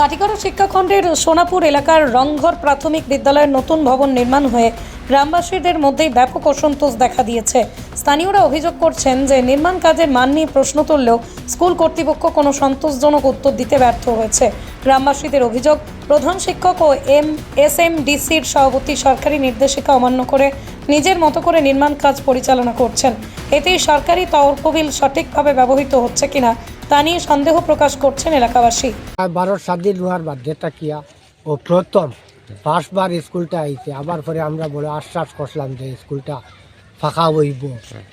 কাটিগড় শিক্ষাখণ্ডের সোনাপুর এলাকার রংঘর প্রাথমিক বিদ্যালয়ের নতুন ভবন নির্মাণ হয়ে গ্রামবাসীদের মধ্যেই ব্যাপক অসন্তোষ দেখা দিয়েছে। স্থানীয়রা অভিযোগ করছেন যে নির্মাণ কাজের মান নিয়ে প্রশ্ন তুললেও স্কুল কর্তৃপক্ষ কোনো সন্তোষজনক উত্তর দিতে ব্যর্থ হয়েছে। গ্রামবাসীদের অভিযোগ, প্রধান শিক্ষক ও এম, এস এম ডিসির সভাপতি সরকারি নির্দেশিকা অমান্য করে নিজের মতো করে নির্মাণ কাজ পরিচালনা করছেন। এতেই সরকারি তহবিল সঠিকভাবে ব্যবহৃত হচ্ছে কিনা তা নিয়ে সন্দেহ প্রকাশ করছেন এলাকাবাসী। বারো স্বাধীন হওয়ার বাধ্যতা কিয়া ও প্রথম পাঁচবার স্কুলটা আইছে, আবার পরে আমরা বড় আশ্বাস করলাম যে স্কুলটা ফাঁকা হইব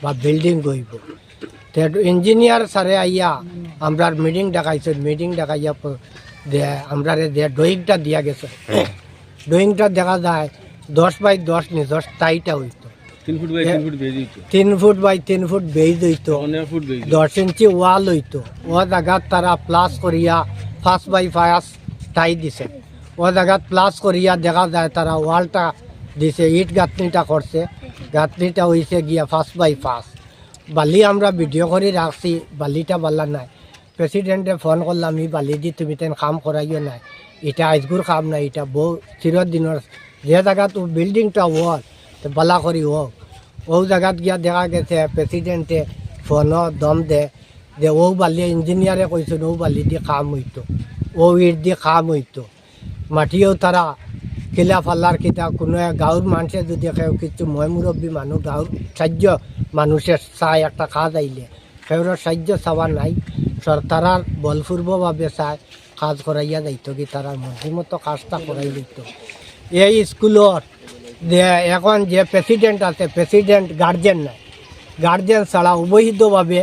বা বিল্ডিং হইব। ইঞ্জিনিয়ার স্যারে আইয়া আমরা মিটিং ডাকাইছে, মিটিং ডাকাইয়া আমরা ড্রয়িংটা দিয়া গেছে। ড্রয়িংটা দেখা যায় দশ বাই দশ নি দশ টাইটা হইতো। ফুট বাই তিন ফুট বেজি হইতো তিন ফুট বাই তিন ফুট বেজ হইতো ফুট বেজি দশ ইঞ্চি ওয়াল হইতো। ও জায়গাত তারা প্লাস করিয়া ফার্স্ট বাই ফার্স্ট টাই দিছে। ও জায়গাত প্লাস করিয়া দেখা যায় তারা ওয়ালটা দিছে ইট গাঁথনিটা করছে। গাঁথনিটা হইছে গিয়া ফার্স্ট বাই ফার্স্ট বালি আমরা ভিডিও করে রাখছি বালিটা বালা নাই। প্রেসিডেন্টে ফোন করলাম ই বালি দি তুমি তেন কাম করাইও নাই। এটা আজগুর কাম নাই এটা বহু চিরদিনের যে জায়গাত বিল্ডিংটা ওয়াল তো বালা করি হোক ও জায়গাত গিয়া দেখা গেছে প্রেসিডেন্টে ফোনও দম দে যে ও বালি ইঞ্জিনিয়ারে কইছিল ও বালি দিয়ে কাম হইতো, ও ইট দিয়ে কাম হইতো। মাটিও তারা কিলা ফাল্লার কিতা কোনো গাঁৱৰ মানুহে যদি কেউ কিছু, মই মুৰব্বী মানুহ, গাঁৱৰ সাহায্য মানুষে চায় একটা কাজ আইলে সেওর সাহায্য চাওয়া নাই সরকারার বলপূর্বভাবে চায় কাজ করাইয়া যাইতো কি তারা মতো কাজটা করাই দিত এই স্কুলত যে এখন যে প্রেসিডেন্ট আছে প্রেসিডেন্ট গার্জেন নাই। গার্জেন ছাড়া অবৈধভাবে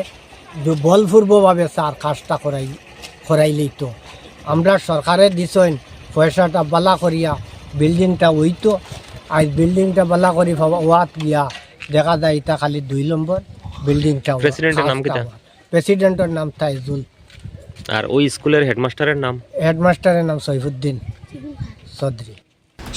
যে বলপূর্বভাবে স্যার কাজটা করাই করাই লইত আমরা সরকারে দিছেন পয়সাটা বালা করিয়া বিল্ডিংটা হইতো। আজ বিল্ডিংটা বালা করি ওয়াত গিয়া দেখা যায় এটা খালি দুই নম্বর বিল্ডিংটা প্রেসিডেন্টের নাম? প্রেসিডেন্টের নাম তাইজুল। আর ওই স্কুলের হেডমাস্টারের নাম? হেডমাস্টারের নাম সৈফুদ্দিন চৌধুরী।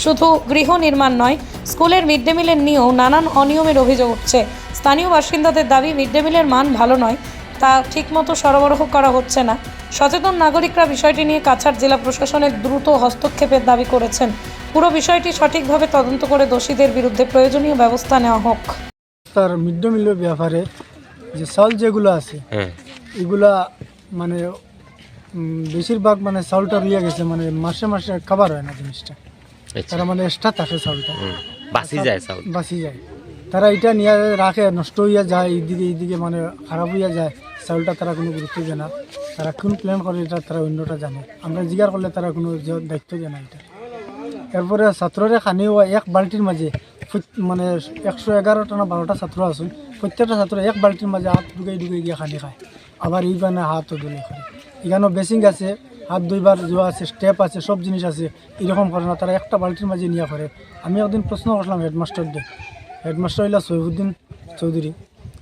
শুধু গৃহ নির্মাণ নয় স্কুলের মিড ডে মিলের নিয়েও নানান অনিয়মের অভিযোগ উঠছে। স্থানীয় বাসিন্দাদের দাবি মিড ডে মিলের মান ভালো নয় তা ঠিকমতো সরবরাহ করা হচ্ছে না। সচেতন নাগরিকরা বিষয়টি নিয়ে কাছাড় জেলা প্রশাসনের দ্রুত হস্তক্ষেপের দাবি করেছেন। পুরো বিষয়টি সঠিকভাবে তদন্ত করে দোষীদের বিরুদ্ধে প্রয়োজনীয় ব্যবস্থা নেওয়া হোক। তার মিড ডে মিলের ব্যাপারে যে চাউল যেগুলো আছে হ্যাঁ। এগুলা মানে বেশিরভাগ মানে চাউলটা রইয়া গেছে মানে মাসে মাসে খাবার হয় না জিনিসটা। তারা মানে এক্সট্রা থাকে চাউলটা। বাসি যায় সাউথ বাঁচি যায়। তারা এটা নিয়ে রাখে নষ্ট হইয়া যায় এইদিকে এইদিকে মানে খারাপ হইয়া যায়। চাউলটা তারা কোনো গুরুত্ব দেয় না। তারা কোন প্ল্যান করে এটা তারা অন্যটা জানে। আমরা জিজ্ঞাসা করলে তারা কোনো দায়িত্ব দেয় না এটা। এরপরে ছাত্ররে খানিও এক বালতির মাঝে মানে একশো এগারোটা না বারোটা ছাত্র আছেন। প্রত্যেকটা ছাত্র এক বালতির মাঝে হাত ঢুকাই ঢুকাই গিয়ে খানি খায়। আবার এই বানে হাতও ধুলে করে এখানেও বেসিং আছে। হাত দুইবার জোয়া আছে স্টেপ আছে, সব জিনিস আছে, এরকম করে না, তারা একটা বালতির মাঝে নিয়ে করে আমি একদিন প্রশ্ন করলাম হেডমাস্টার দিয়ে হেডমাস্টার হইলা সৈফুদ্দিন চৌধুরী।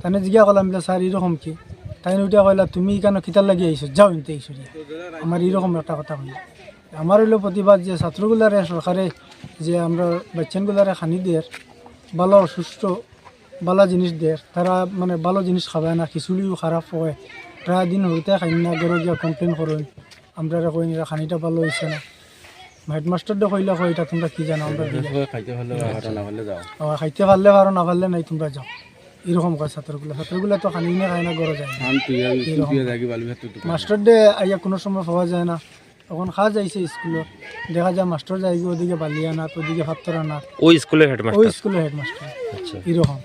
তাই জিজ্ঞা করলাম স্যার, এরকম কি? তাই উঠে কইলা, তুমি কেন কিতার লাগিয়ে আইসো যাও ইনতে আইসো। আমার এরকম একটা কথা কইলা আমার হইল প্রতিবাদ যে ছাত্রগুলারে, সরকারে, যে আমরা বাচ্চানগুলারে খানি দেয় ভালো, সুস্থ, ভালো জিনিস দেয় তারা মানে ভালো জিনিস খাবায় না, খিচুড়িও খারাপ হয়, প্রায় দিন হইতে খাই না গরো গিয়া কমপ্লেন করেন। আমরা কই না খানিটা ভালো হয়েছে না। হেডমাস্টার দিয়ে কইলা কই এটা তোমরা কি জানো আমরা খাইতে ভালো হাঁটা না ভালো যাও। আবার খাইতে পারলে পারো না পারলে নাই তোমরা যাও। এরকম কয় ছাত্রগুলো। ছাত্রগুলো তো খানি নিয়ে খায় না গরো যায় না। মাস্টার ডে আইয়া কোনো সময় পাওয়া যায় না। তখন খাওয়া যাইছে স্কুলত দেখা যায় মাস্টার যাই ওদিকে বালিয়া না ওদিকে ভাত্তর আনা ওই স্কুলের ওই হেডমাস্টার স্কুলের হেডমাস্টার আচ্ছা। এরকম।